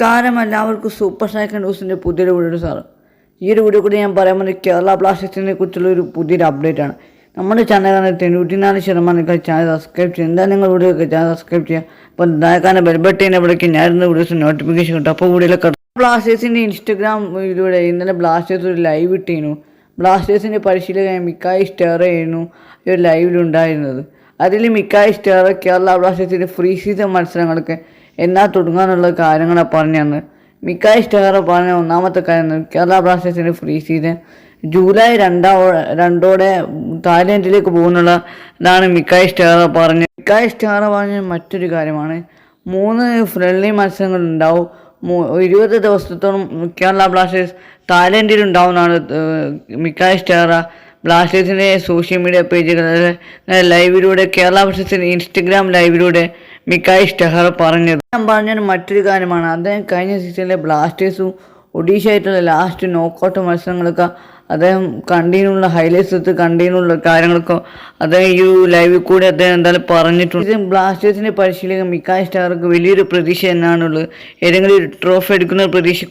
നമസ്കാരം എല്ലാവർക്കും super cycle ന്യൂസിന്റെ പുതിയൊരു വീഡിയോ സാറ്. ഈ ഒരു വീഡിയോ കൂടി ഞാൻ പറയാൻ വേണ്ടി കേരള ബ്ലാസ്റ്റേഴ്സിനെ കുറിച്ചുള്ള ഒരു പുതിയൊരു അപ്ഡേറ്റ് ആണ്. നമ്മുടെ ചാനലാണ് തൊണ്ണൂറ്റിനാല് ശതമാനം നിങ്ങൾ ചാനൽ സബ്സ്ക്രൈബ് ചെയ്യുക. എന്താ നിങ്ങൾ വീഡിയോ ചാനൽ സബ്സ്ക്രൈബ് ചെയ്യുക? അപ്പോൾ ദയക്കാരനെ ബെൽബട്ടീനെ വിളിക്കും. ഞാൻ ഇരുന്ന വീഡിയോസ് നോട്ടിഫിക്കേഷൻ കിട്ടും. അപ്പോൾ വീഡിയോയിലൊക്കെ ബ്ലാസ്റ്റേഴ്സിന്റെ ഇൻസ്റ്റഗ്രാം ഇതിലൂടെ ഇന്നലെ ബ്ലാസ്റ്റേഴ്സ് ഒരു ലൈവ് ഇട്ടിരുന്നു ബ്ലാസ്റ്റേഴ്സിന്റെ പരിശീലകൻ മിക്കായി സ്റ്റെയർ ചെയ്യുന്നു ഒരു ലൈവിലുണ്ടായിരുന്നത് അതിൽ മിക്കായി സ്റ്റെയർ കേരള ബ്ലാസ്റ്റേഴ്സിന്റെ ഫ്രീ സീസൺ മത്സരങ്ങൾക്ക് എന്നാ തുടങ്ങാനുള്ള കാര്യങ്ങളാണ് പറഞ്ഞു മിക്കായ് സ്റ്റെഹറ പറഞ്ഞ ഒന്നാമത്തെ കാര്യം കേരള ബ്ലാസ്റ്റേഴ്സിന്റെ ഫ്രീ സീസൺ ജൂലൈ രണ്ടാ രണ്ടോടെ തായ്ലൻഡിലേക്ക് പോകുന്നുള്ള ഇതാണ് മിക്കായ് സ്റ്റെയർ പറഞ്ഞത് മിക്കായ് സ്റ്റെഹറ പറഞ്ഞ മറ്റൊരു കാര്യമാണ്. മൂന്ന് ഫ്രണ്ട്ലി മത്സരങ്ങൾ ഉണ്ടാവും ഇരുപത് ദിവസത്തോളം കേരള ബ്ലാസ്റ്റേഴ്സ് തായ്ലൻഡിൽ ഉണ്ടാവുന്നതാണ് മിക്കായ് സ്റ്റെഹറ ബ്ലാസ്റ്റേഴ്സിന്റെ സോഷ്യൽ മീഡിയ പേജുകളിൽ ലൈവിലൂടെ കേരള ബ്ലാസ്റ്റേഴ്സിന്റെ ഇൻസ്റ്റഗ്രാം ലൈവിലൂടെ മിക്കായി സ്റ്റെഹർ പറഞ്ഞത്. ഞാൻ പറഞ്ഞൊരു മറ്റൊരു കാര്യമാണ്. അദ്ദേഹം കഴിഞ്ഞ സീസണിലെ ബ്ലാസ്റ്റേഴ്സും ഒഡീഷ ആയിട്ടുള്ള ലാസ്റ്റ് നോക്കൗട്ട് മത്സരങ്ങളൊക്കെ അദ്ദേഹം കണ്ടീനുള്ള ഹൈലൈറ്റ്സ് എടുത്ത് കണ്ടീനുള്ള കാര്യങ്ങളൊക്കെ അദ്ദേഹം ഈ ലൈവിൽ കൂടി അദ്ദേഹം എന്തായാലും പറഞ്ഞിട്ടുണ്ട്. ബ്ലാസ്റ്റേഴ്സിന്റെ പരിശീലകൻ മിക്കായ് സ്റ്റാർക്ക് വലിയൊരു പ്രതീക്ഷ എന്നാണുള്ളത് ഏതെങ്കിലും ഒരു ട്രോഫി എടുക്കുന്ന പ്രതീക്ഷ